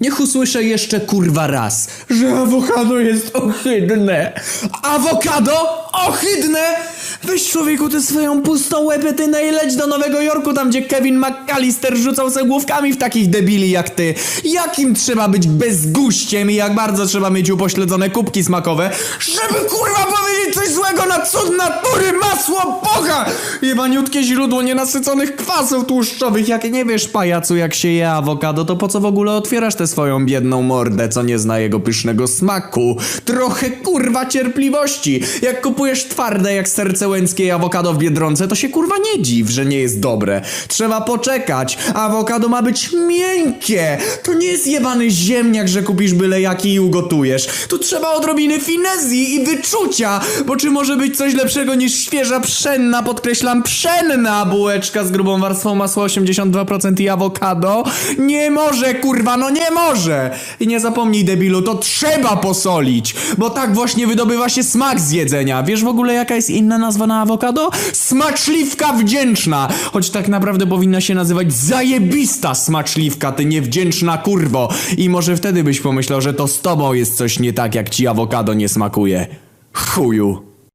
Niech usłyszę jeszcze kurwa raz, że awokado jest ohydne. Awokado? Ohydne? Weź człowieku tę swoją pustą łepetynę i leć do Nowego Jorku, tam gdzie Kevin McAllister rzucał se główkami w takich debili jak ty. Jakim trzeba być bezguściem i jak bardzo trzeba mieć upośledzone kubki smakowe, żeby kurwa złego na cud natury, masło Boga! Jebaniutkie źródło nienasyconych kwasów tłuszczowych. Jak nie wiesz, pajacu, jak się je awokado, to po co w ogóle otwierasz tę swoją biedną mordę, co nie zna jego pysznego smaku? Trochę kurwa cierpliwości. Jak kupujesz twarde jak serce łęckie awokado w Biedronce, to się kurwa nie dziw, że nie jest dobre. Trzeba poczekać. Awokado ma być miękkie. To nie jest jebany ziemniak, że kupisz byle jaki i ugotujesz. Tu trzeba odrobiny finezji i wyczucia, bo czy może być coś lepszego niż świeża pszenna, podkreślam pszenna bułeczka z grubą warstwą masła 82% i awokado? Nie może, kurwa, no nie może! I nie zapomnij, debilu, to trzeba posolić, bo tak właśnie wydobywa się smak z jedzenia. Wiesz w ogóle jaka jest inna nazwa na awokado? Smaczliwka wdzięczna! Choć tak naprawdę powinna się nazywać zajebista smaczliwka, ty niewdzięczna kurwo. I może wtedy byś pomyślał, że to z tobą jest coś nie tak, jak ci awokado nie smakuje. Chuju.